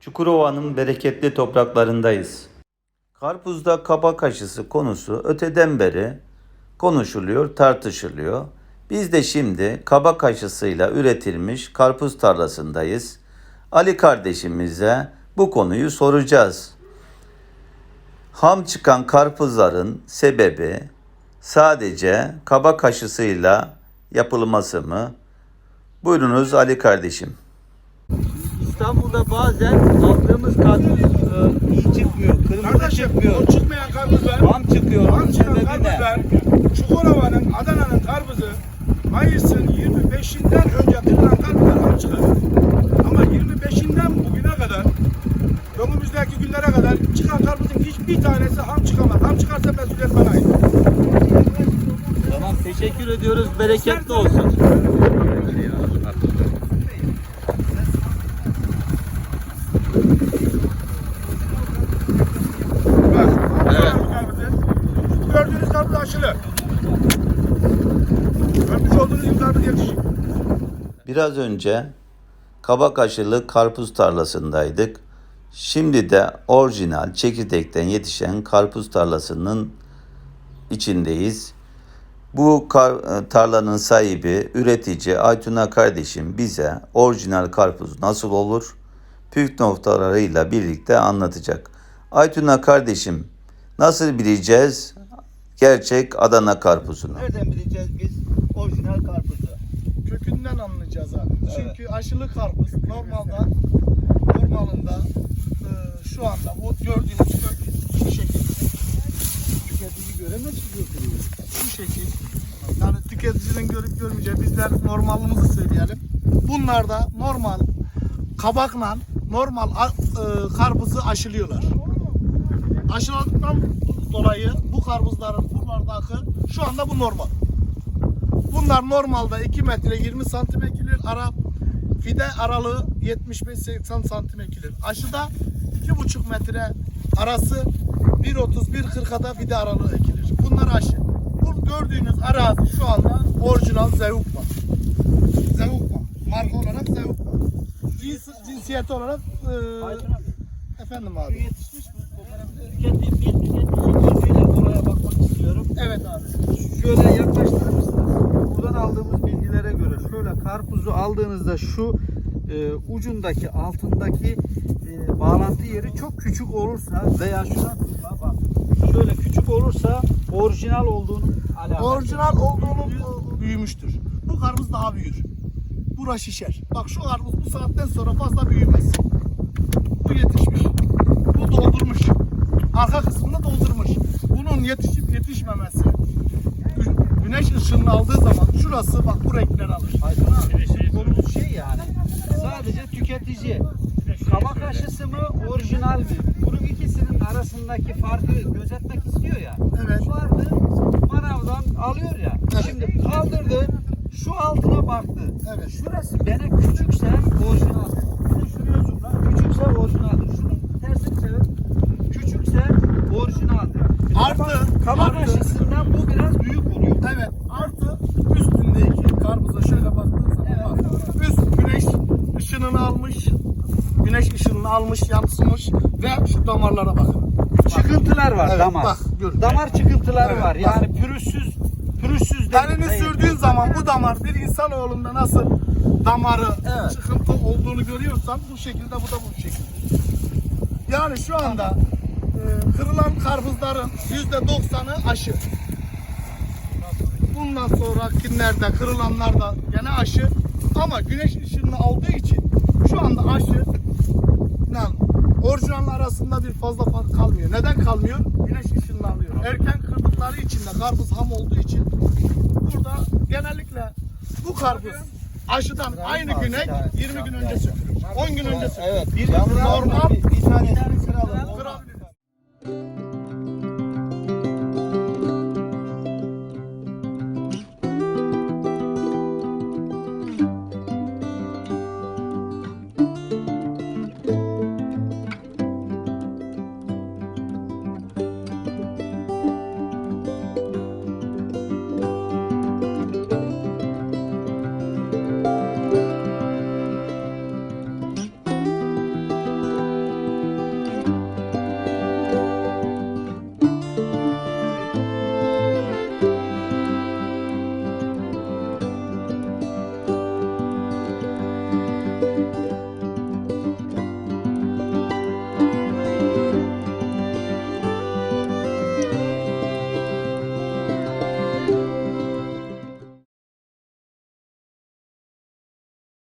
Çukurova'nın bereketli topraklarındayız. Karpuzda kabak aşısı konusu öteden beri konuşuluyor, tartışılıyor. Biz de şimdi kabak aşısıyla üretilmiş karpuz tarlasındayız. Ali kardeşimize bu konuyu soracağız. Ham çıkan karpuzların sebebi sadece kabak aşısıyla yapılması mı? Buyurunuz Ali kardeşim. İstanbul'da bazen aldığımız karpuz e, iyi çıkmıyor, kırmızı Kardeşim çıkmıyor, o çıkmayan karpuzlar, ham çıkıyor. Onun ham çıkan sebebi ne? karpuzlar, Çukurova'nın, Adana'nın karpuzu Mayıs'ın 25'inden önce kırılan karpuzlar ham çıkar. Ama 25'inden bugüne kadar, önümüzdeki günlere kadar çıkan karpuzun hiçbir tanesi ham çıkamaz. Ham çıkarsa mesuliyet bana ait. Tamam teşekkür ediyoruz. Bereketli olsun. Bak, ham çıkan karpuzu. Gördüğünüz karpuz aşılı. Görmüş olduğunuz gibi karpuz yetişik. Biraz önce kabak aşılı karpuz tarlasındaydık. Şimdi de orijinal çekirdekten yetişen karpuz tarlasının içindeyiz. Bu kar- e, tarlanın sahibi, üretici Aytuna kardeşim bize orijinal karpuz nasıl olur? Püf noktalarıyla birlikte anlatacak. Aytuna kardeşim nasıl bileceğiz gerçek Adana karpuzunu? Nereden bileceğiz biz orijinal karpuzu? Kökünden anlayacağız abi. Çünkü aşılı karpuz normalde normalinde e, şu anda o gördüğünüz kök şu şekil. Tüketici göremez ki gökünü. Şu şekil. Yani tüketicinin görüp görmeyeceği bizler normalimizi söyleyelim. Bunlar da normal kabakla normal e, karpuzu aşılıyorlar. Aşıladıktan dolayı bu karpuzların buralardaki şu anda bu normal. Bunlar normalde 2 metre 20 santim ekilir. Ara fide aralığı 75-80 santim ekilir. Aşıda 2,5 metre arası 1.30-1.40'a fide aralığı ekilir. Bunlar aşı. Bu gördüğünüz arazi şu anda orijinal Zevukma. Zevukma. Marka olarak Zevukma. Cins, cinsiyeti olarak e, efendim abi. Yetişmiş mi bir tüketici gözüyle oraya bakmak istiyorum. Evet abi. Şöyle yaklaştırır mısınız? Buradan aldığımız bilgilere göre şöyle karpuzu aldığınızda şu e, ucundaki altındaki e, bağlantı yeri çok küçük olursa veya şuna bak şöyle küçük olursa orijinal olduğunun alameti. Orijinal olduğunu büyümüştür. Bu karpuz daha büyür. Bura şişer. Bak şu karpuz bu saatten sonra fazla büyümez. Bu yetişmiş. Bu doldurmuş. Arka kısmını doldurmuş. Bunun yetişip yetişmemesi güneş ışığını aldığı zaman şurası bak bu renkler alır. Aydın abi konumuz şey yani sadece tüketici kabak aşısı mı orijinal mi? Bunun ikisinin arasındaki farkı gözetmek istiyor ya. Evet. Vardı manavdan alıyor ya. Şimdi kaldırdı şu altına baktı. Evet. Şurası bene küçükse de şuraya zoomla küçükse orijinaldir. Şunun tersini çevir. Küçükse orijinaldir. Artı, Kabak artı, aşısından bu biraz büyük. Evet artı üstündeki karpuza şöyle baktığınız zaman bak. Üst güneş ışınını almış. Güneş ışınını almış, yansımış ve şu damarlara bakın. Çıkıntılar var Evet, damar. bak, gör. Damar çıkıntıları Evet, var. bak. Yani pürüzsüz pürüzsüz Elini değil. sürdüğün zaman bu damar bir insanoğlunda nasıl damarı Evet. çıkıntı olduğunu görüyorsan bu şekilde bu da bu şekilde. Yani şu anda e, kırılan karpuzların yüzde doksanı aşı. Bundan sonrakilerde kırılanlar da gene aşı. Ama güneş ışığını aldığı için şu anda aşı orijinal arasında bir fazla fark kalmıyor. Neden kalmıyor? Güneş ışığını alıyor. Erken kırdıkları için de karpuz ham olduğu için burada genellikle bu karpuz aşıdan aynı güne 20 gün önce sökülür. 10 gün önce sökülür. Evet. Bir normal bir, bir tanesi kıralım. kırabilir.